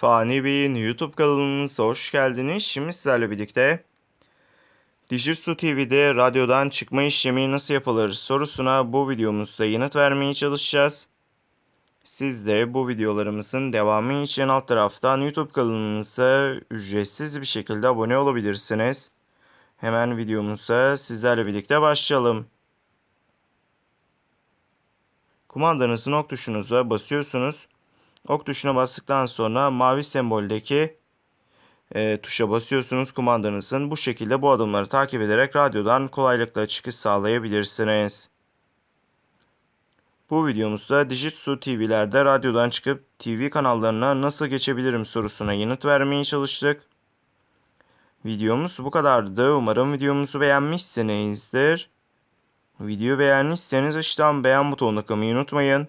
Fani Bey'in YouTube kanalımıza hoş geldiniz. Şimdi sizlerle birlikte Dijitsu TV'de radyodan çıkma işlemi nasıl yapılır sorusuna bu videomuzda yanıt vermeye çalışacağız. Siz de bu videolarımızın devamı için alt taraftan YouTube kanalımıza ücretsiz bir şekilde abone olabilirsiniz. Hemen videomuza sizlerle birlikte başlayalım. Kumandanızın ok tuşunuza basıyorsunuz. Ok tuşuna bastıktan sonra mavi semboldeki e, tuşa basıyorsunuz kumandanızın. Bu şekilde bu adımları takip ederek radyodan kolaylıkla çıkış sağlayabilirsiniz. Bu videomuzda Dijitsu TV'lerde radyodan çıkıp TV kanallarına nasıl geçebilirim sorusuna yanıt vermeye çalıştık. Videomuz bu kadardı. Umarım videomuzu beğenmişsinizdir. Videoyu beğendiyseniz aşağıdan beğen butonuna tıklamayı unutmayın.